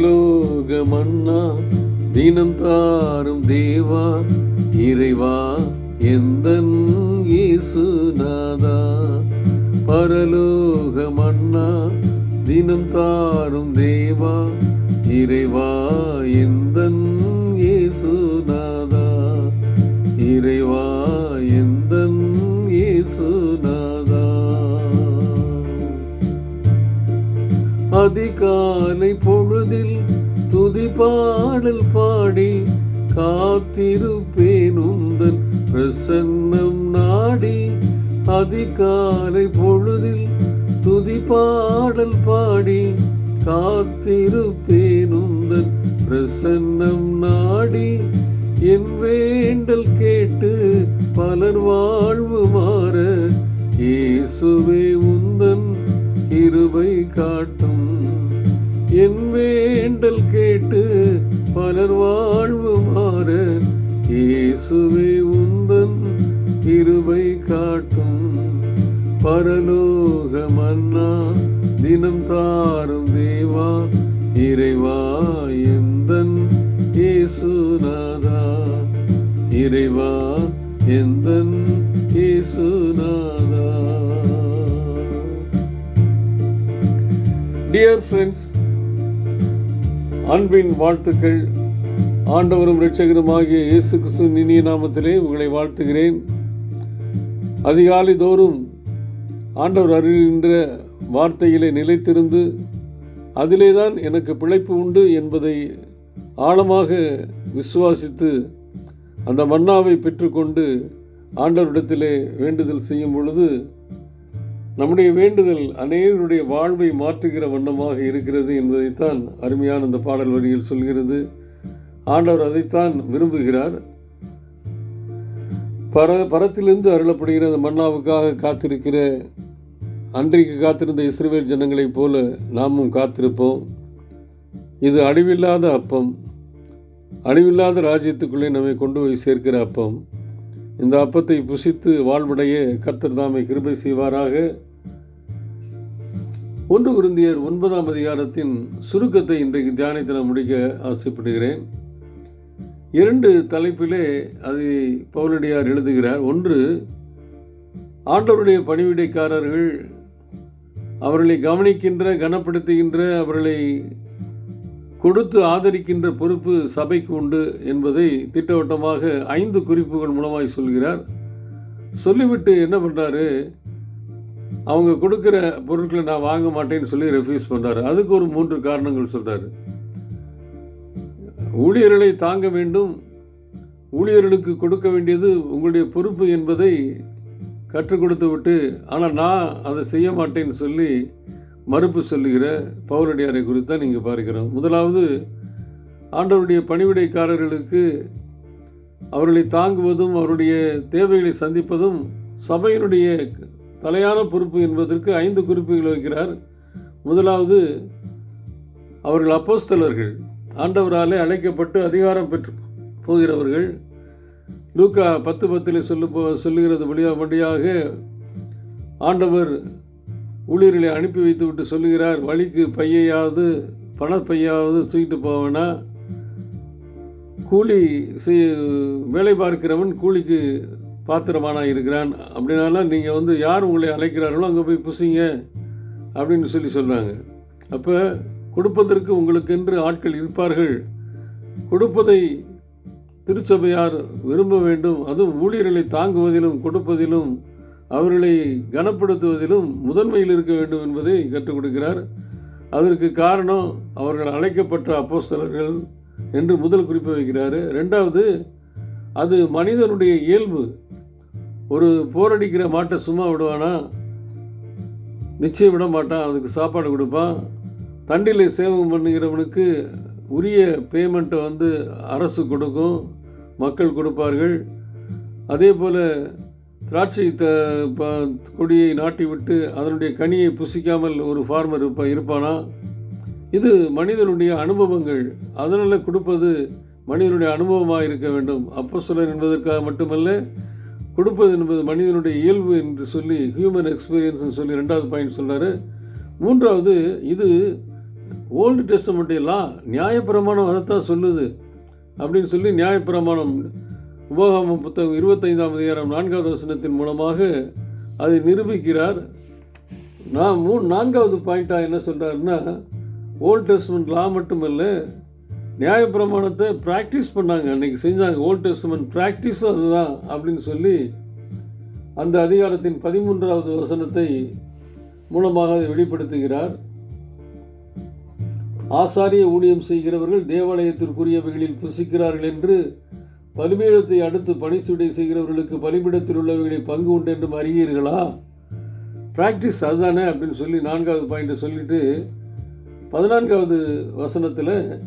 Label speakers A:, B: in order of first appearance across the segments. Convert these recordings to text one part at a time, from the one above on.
A: பரலோக மன்னா தினம் தாரும் தேவா இறைவா எந்தன் இயேசுநாதா பரலோக மன்னா தினம் தாரும் தேவா இறைவா எந்தன் அதிகாலை பொழுதில் துதி பாடல் பாடி காத்திருப்பேன் உந்தன் பிரசன்னம் நாடி. அதிகாலை பொழுதில் துதி பாடல் பாடி காத்திருப்பேன் உந்தன் பிரசன்னம் நாடி. என் வேண்டல் கேட்டு பலர் வாழ்வு மாற தேவா இறைவா எந்தன் இயேசுநாதா? இறைவா எந்தன் இயேசுநாதா? டியர் ஃப்ரெண்ட்ஸ் அன்பின் வாழ்த்துக்கள். ஆண்டவரும் இரட்சகருமாகிய இயேசு கிறிஸ்துவின் இனிய நாமத்திலே உங்களை வாழ்த்துகிறேன். அதிகாலை தோறும் ஆண்டவர் அறிகின்ற வார்த்தையிலே நிலைத்திருந்து அதிலே தான் எனக்கு பிழைப்பு உண்டு என்பதை ஆழமாக விசுவாசித்து அந்த மன்னாவை பெற்றுக்கொண்டு ஆண்டவரிடத்திலே வேண்டுதல் செய்யும் பொழுது நம்முடைய வேண்டுதல் அநேகருடைய வாழ்வை மாற்றுகிற வண்ணமாக இருக்கிறது என்பதைத்தான் அருமையான இந்த பாடல் வரியில் சொல்கிறது. ஆண்டவர் அதைத்தான் விரும்புகிறார். பர பரத்திலிருந்து அருளப்படுகிற அந்த மன்னாவுக்காக காத்திருக்கிற அன்றைக்கு காத்திருந்த இஸ்ரேல் ஜனங்களைப் போல நாமும் காத்திருப்போம். இது அழிவில்லாத அப்பம். அழிவில்லாத ராஜ்யத்துக்குள்ளே நம்மை கொண்டு போய் சேர்க்கிற அப்பம். இந்த அப்பத்தை புசித்து வாழ்வடைய கர்த்தர் தாமை கிருபை செய்வாராக. ஒன்று குருந்தியர் ஒன்பதாம் அதிகாரத்தின் சுருக்கத்தை இன்றைக்கு தியானத்தில் முடிக்க ஆசைப்படுகிறேன். இரண்டு தலைப்பிலே அதை பவுலடியார் எழுதுகிறார். ஒன்று ஆண்டவருடைய பணிவிடைக்காரர்கள் அவர்களை கவனிக்கின்ற கனப்படுத்துகின்ற அவர்களை கொடுத்து ஆதரிக்கின்ற பொறுப்பு சபைக்கு உண்டு என்பதை திட்டவட்டமாக ஐந்து குறிப்புகள் மூலமாய் சொல்கிறார். சொல்லிவிட்டு என்ன பண்ணுறாரு அவங்க கொடுக்குற பொருட்களை நான் வாங்க மாட்டேன்னு சொல்லி ரெஃப்யூஸ் பண்ணுறாரு அதுக்கு ஒரு மூன்று காரணங்கள் சொல்கிறாரு ஊழியர்களை தாங்க வேண்டும். ஊழியர்களுக்கு கொடுக்க வேண்டியது உங்களுடைய பொறுப்பு என்பதை கற்றுக் கொடுத்து விட்டு ஆனால் நான் அதை செய்ய மாட்டேன்னு சொல்லி மறுப்பு சொல்லுகிற பவுலடியாரை குறித்து தான் நீங்கள் பார்க்கிறோம். முதலாவது ஆண்டவருடைய பணிவிடைக்காரர்களுக்கு அவர்களை தாங்குவதும் அவருடைய தேவைகளை சந்திப்பதும் சபையினுடைய தலையான பொறுப்பு என்பதற்கு ஐந்து குறிப்புகள் வைக்கிறார். முதலாவது அவர்கள் அப்போஸ்தலர்கள் ஆண்டவராலே அழைக்கப்பட்டு அதிகாரம் பெற்று போகிறவர்கள். லூக்கா பத்து பத்தில் சொல்லு சொல்லுகிறது வழியா வழியாக ஆண்டவர் ஊழியர்களை அனுப்பி வைத்து விட்டு சொல்லுகிறார் வழிக்கு பையையாவது பணப்பையாவது தூக்கிட்டு போவேனா கூலி செய் வேலை பார்க்கிறவன் கூலிக்கு பாத்திரமானா இருக்கிறான். அப்படின்னால நீங்கள் வந்து யார் உங்களை அழைக்கிறார்களோ அங்கே போய் புசிங்க அப்படின்னு சொல்லி சொல்கிறாங்க அப்போ கொடுப்பதற்கு உங்களுக்கென்று ஆட்கள் இருப்பார்கள். கொடுப்பதை திருச்சபையார் விரும்ப வேண்டும். அதுவும் ஊழியர்களை தாங்குவதிலும் கொடுப்பதிலும் அவர்களை கனப்படுத்துவதிலும் முதன்மையில் இருக்க வேண்டும் என்பதை கற்றுக் கொடுக்கிறார். அதற்கு காரணம் அவர்கள் அழைக்கப்பட்ட அப்போஸ்தலர்கள் என்று முதல் குறிப்பு வைக்கிறார். ரெண்டாவது அது மனிதனுடைய இயல்பு. ஒரு போரடிக்கிற மாட்டை சும்மா விடுவானா? நிச்சயம் விட மாட்டான் அதுக்கு சாப்பாடு கொடுப்பான். தண்டிலை சேவகம் பண்ணுகிறவனுக்கு உரிய பேமெண்ட்டை வந்து அரசு கொடுக்கும். மக்கள் கொடுப்பார்கள். அதே போல் திராட்சை த ப- கொடியை நாட்டி விட்டு அதனுடைய கனியை புசிக்காமல் ஒரு ஃபார்மர் இருப்ப இருப்பானா? இது மனிதனுடைய அனுபவங்கள். அதனால் கொடுப்பது மனிதனுடைய அனுபவமாக இருக்க வேண்டும். அப்போ அப்போஸ்தலர் என்பதற்காக மட்டுமல்ல கொடுப்பது என்பது மனிதனுடைய இயல்பு என்று சொல்லி ஹியூமன் எக்ஸ்பீரியன்ஸ் சொல்லி ரெண்டாவது பாயிண்ட் சொன்னார் மூன்றாவது இது ஓல்டு டெஸ்டமெண்ட் எல்லாம் நியாயப்பிரமாணம் அதைத்தான் சொல்லுது. அப்படின்னு சொல்லி நியாயப்பிரமாணம் உபகாம புத்தகம் இருபத்தைந்தாம் அதிகாரம் நான்காவது வசனத்தின் மூலமாக அதை நிரூபிக்கிறார். நான் மூணு நான்காவது பாயிண்ட்டாக என்ன சொல்கிறாருன்னா ஓல்ட் டெஸ்ட்மெண்ட் லா மட்டுமல்ல நியாயப்பிரமாணத்தை ப்ராக்டிஸ் பண்ணாங்க. அன்றைக்கி செஞ்சாங்க. ஓல்ட் டெஸ்ட்மெண்ட் ப்ராக்டிஸும் அதுதான் அப்படின்னு சொல்லி அந்த அதிகாரத்தின் பதிமூன்றாவது வசனத்தை மூலமாக அதை வெளிப்படுத்துகிறார். ஆசாரிய ஊழியம் செய்கிறவர்கள் தேவாலயத்திற்குரியவைகளில் புசிக்கிறார்கள் என்று பலிபீடத்தை அடுத்து பணிசுடை செய்கிறவர்களுக்கு பலிபீடத்தில் உள்ளவைகளை பங்கு உண்டு என்றும் அறியீர்களா? ப்ராக்டிஸ் அதுதானே அப்படின்னு சொல்லி நான்காவது பாயிண்ட்டை சொல்லிட்டு பதினான்காவது வசனத்தில்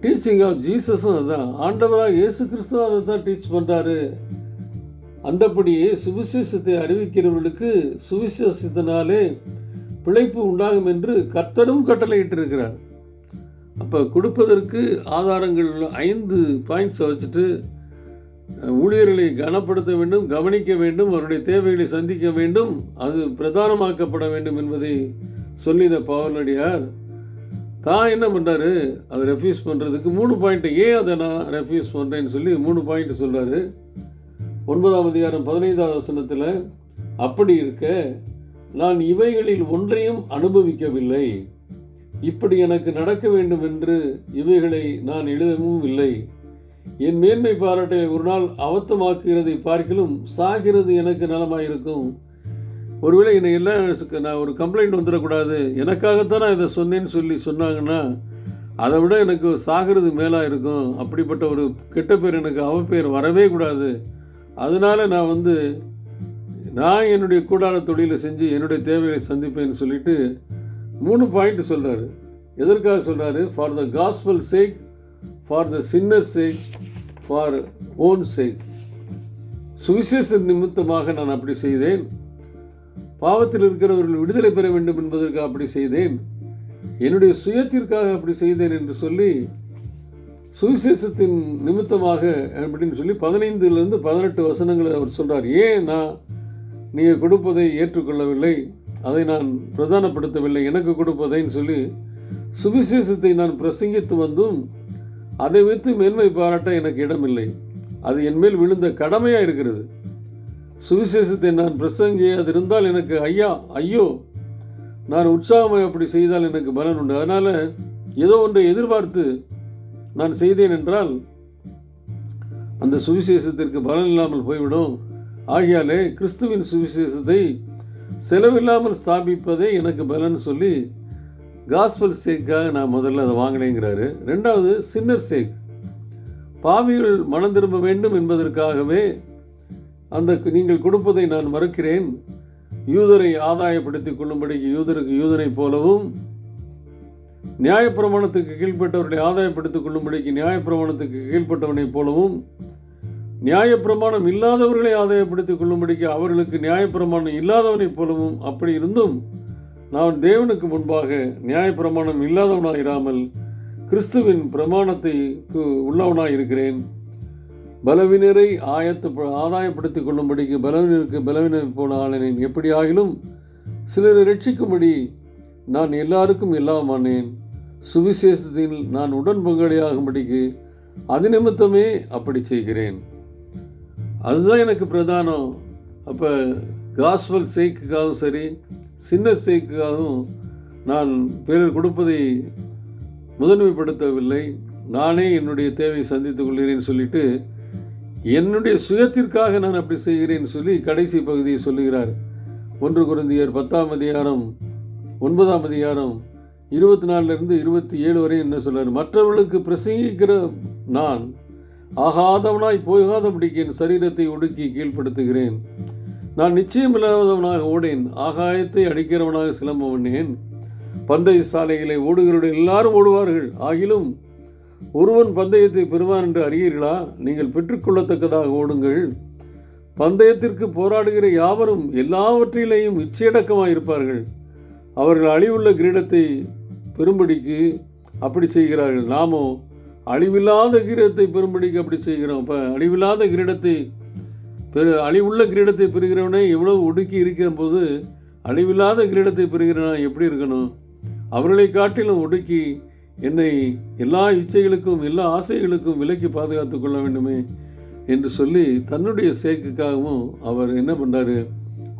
A: டீச்சிங் ஆஃப் ஜீசஸும் அதுதான். ஆண்டவராக இயேசு கிறிஸ்துவும் அதை தான் டீச் பண்ணுறாரு அந்தப்படியே சுவிசேஷத்தை அறிவிக்கிறவர்களுக்கு சுவிசேஷத்தினாலே பிழைப்பு உண்டாகும் என்று கர்த்தரும் கட்டளையிட்டிருக்கிறார். அப்போ கொடுப்பதற்கு ஆதாரங்கள் ஐந்து பாயிண்ட்ஸை வச்சுட்டு ஊழியர்களை கனப்படுத்த வேண்டும் கவனிக்க வேண்டும் அவருடைய தேவைகளை சந்திக்க வேண்டும் அது பிரதானமாக்கப்பட வேண்டும் என்பதை சொல்லின பவர்னடியார் தான் என்ன பண்ணுறாரு அதை ரெஃப்யூஸ் பண்ணுறதுக்கு மூணு பாயிண்ட்டு ஏன் அதை நான் ரெஃப்யூஸ் பண்ணுறேன்னு சொல்லி மூணு பாயிண்ட் சொல்கிறாரு ஒன்பதாம் அதிகாரம் பதினைந்தாவது வசனத்தில் அப்படி இருக்க நான் இவைகளில் ஒன்றையும் அனுபவிக்கவில்லை. இப்படி எனக்கு நடக்க வேண்டும் என்று இவைகளை நான் எழுதவும் இல்லை. என் மேன்மை பாராட்டை ஒரு நாள் அவத்தமாக்குகிறதை பார்க்கிலும் சாகிறது எனக்கு நலமாயிருக்கும். ஒருவேளை என்னை எல்லாம் நான் ஒரு கம்ப்ளைண்ட் வந்துடக்கூடாது. எனக்காகத்தான் நான் இதை சொன்னேன்னு சொல்லி சொன்னாங்கன்னா அதை விட எனக்கு சாகிறது மேலாக இருக்கும் அப்படிப்பட்ட ஒரு கெட்ட பேர் எனக்கு அவப்பேர் வரவே கூடாது. அதனால நான் வந்து நான் என்னுடைய கூடார தொழிலை செஞ்சு என்னுடைய தேவைகளை சந்திப்பேன்னு சொல்லிட்டு மூணு பாயிண்ட் சொல்கிறாரு எதற்காக சொல்கிறாரு for the gospel sake for the sinner sake for own sake சுவிசேஷ நிமித்தமாக நான் அப்படி செய்தேன். பாவத்தில் இருக்கிறவர்கள் விடுதலை பெற வேண்டும் என்பதற்காக அப்படி செய்தேன். என்னுடைய சுயத்திற்காக அப்படி செய்தேன் என்று சொல்லி சுவிசேஷத்தின் நிமித்தமாக அப்படின்னு சொல்லி பதினைந்துலேருந்து பதினெட்டு வசனங்களை அவர் சொல்கிறார் ஏன் நான் நீங்கள் கொடுப்பதை ஏற்றுக்கொள்ளவில்லை. அதை நான் பிரதானப்படுத்தவில்லை. எனக்கு கொடுப்பதைன்னு சொல்லி சுவிசேஷத்தை நான் பிரசங்கித்து வந்தும் அதை வைத்து மேன்மை பாராட்ட எனக்கு இடமில்லை. அது என்மேல் விழுந்த கடமையாக இருக்கிறது. சுவிசேஷத்தை நான் பிரசங்கியாது இருந்தால் எனக்கு ஐயா ஐயோ நான் உற்சாகமாக அப்படி செய்தால் எனக்கு பலன் உண்டு. அதனால் ஏதோ ஒன்றை எதிர்பார்த்து நான் செய்தேன் என்றால் அந்த சுவிசேஷத்திற்கு பலன் இல்லாமல் போய்விடும். ஆகியாலே கிறிஸ்துவின் சுவிசேஷத்தை செலவில்லாமல் ஸ்தாபிப்பதே எனக்கு பலன் சொல்லி காஸ்பல் சேக்காக நான் முதல்ல அதை வாங்கினேங்கிறாரு. ரெண்டாவது சின்னர் சேக். பாவிகள் மனம் திரும்ப வேண்டும் என்பதற்காகவே அந்த நீங்கள் கொடுப்பதை நான் மறுக்கிறேன். யூதரை ஆதாயப்படுத்திக் கொள்ளும்படிக்கு யூதருக்கு யூதனைப் போலவும் நியாயப்பிரமாணத்துக்கு கீழ்ப்பட்டவர்களை ஆதாயப்படுத்திக் கொள்ளும்படிக்கு நியாயப்பிரமாணத்துக்கு கீழ்ப்பட்டவனைப் போலவும் நியாயப்பிரமாணம் இல்லாதவர்களை ஆதாயப்படுத்திக் கொள்ளும்படிக்கு அவர்களுக்கு நியாயப்பிரமாணம் இல்லாதவனைப் போலவும் அப்படி இருந்தும் நான் தேவனுக்கு முன்பாக நியாயப்பிரமாணம் இல்லாதவனாக இராமல் கிறிஸ்துவின் பிரமாணத்தைக்கு உள்ளவனாக இருக்கிறேன் பலவினரை ஆயத்து ஆதாயப்படுத்திக் கொள்ளும்படிக்கு பலவினருக்கு பலவினர் போல ஆனேன். எப்படி ஆகிலும் சிலரை ரட்சிக்கும்படி நான் எல்லாருக்கும் எல்லாமானேன் சுவிசேஷத்தில் நான் உடன் பங்காளியாகும்படிக்கு அது நிமித்தமே அப்படி செய்கிறேன். அதுதான் எனக்கு பிரதானம். அப்போ காஸ்வல் சேக்குக்காகவும் சரி சின்ன சேக்குக்காகவும் நான் பிறர் கொடுப்பதை முதன்மைப்படுத்தவில்லை. நானே என்னுடைய தேவையை சந்தித்துக் கொள்கிறேன் சொல்லிட்டு என்னுடைய சுயத்திற்காக நான் அப்படி செய்கிறேன்னு சொல்லி கடைசி பகுதியை சொல்லுகிறார். ஒன்று குருந்தியர் பத்தாம் அதிகாரம் ஒன்பதாம் அதிகாரம் இருபத்தி நாலுலேருந்து இருபத்தி ஏழு வரை என்ன சொல்கிறார் மற்றவர்களுக்கு பிரசங்கிக்கிற நான் ஆகாதவனாய் போகாதபடிக்கு என் சரீரத்தை ஒடுக்கி கீழ்ப்படுத்துகிறேன். நான் நிச்சயமில்லாதவனாக ஓடேன். ஆகாயத்தை அடிக்கிறவனாக சிலம்பவனேன் பந்தய சாலைகளை ஓடுகிறவர்கள் எல்லாரும் ஓடுவார்கள். ஆகிலும் ஒருவன் பந்தயத்தை பெறுவான் என்று அறியீர்களா? நீங்கள் பெற்றுக்கொள்ளத்தக்கதாக ஓடுங்கள். பந்தயத்திற்கு போராடுகிற யாவரும் எல்லாவற்றிலேயும் இச்சையடக்கமாக இருப்பார்கள் அவர்கள் அழிவுள்ள கிரீடத்தை பெரும்படிக்கு அப்படி செய்கிறார்கள். நாமோ அழிவில்லாத கிரீடத்தை பெரும்படிக்கு அப்படி செய்கிறோம். அப்போ அழிவில்லாத கிரீடத்தை பெரு அழிவுள்ள கிரீடத்தை பெறுகிறவனே எவ்வளவு ஒடுக்கி இருக்கும் போது அழிவில்லாத கிரீடத்தை பெறுகிறனா எப்படி இருக்கணும்? அவர்களை காட்டிலும் ஒடுக்கி என்னை எல்லா இச்சைகளுக்கும் எல்லா ஆசைகளுக்கும் விலக்கி பாதுகாத்து கொள்ள வேண்டுமே என்று சொல்லி தன்னுடைய சேக்குக்காகவும் அவர் என்ன பண்ணுறாரு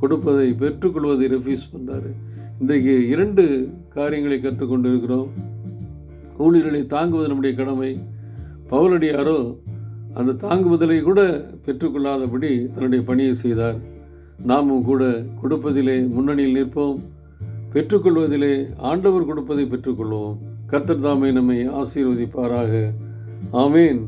A: கொடுப்பதை பெற்றுக்கொள்வதை ரெஃப்யூஸ் பண்ணுறாரு இன்றைக்கு இரண்டு காரியங்களை கற்றுக்கொண்டு இருக்கிறோம் ஊழியர்களை தாங்குவது நம்முடைய கடமை. பவுலடியாரோ அந்த தாங்குவதலை கூட பெற்றுக்கொள்ளாதபடி தன்னுடைய பணியை செய்தார். நாமும் கூட கொடுப்பதிலே முன்னணியில் நிற்போம். பெற்றுக்கொள்வதிலே ஆண்டவர் கொடுப்பதை பெற்றுக்கொள்வோம். கத்தர் தாமே நம்மை ஆசீர்வதிப்பாராக. ஆமேன்.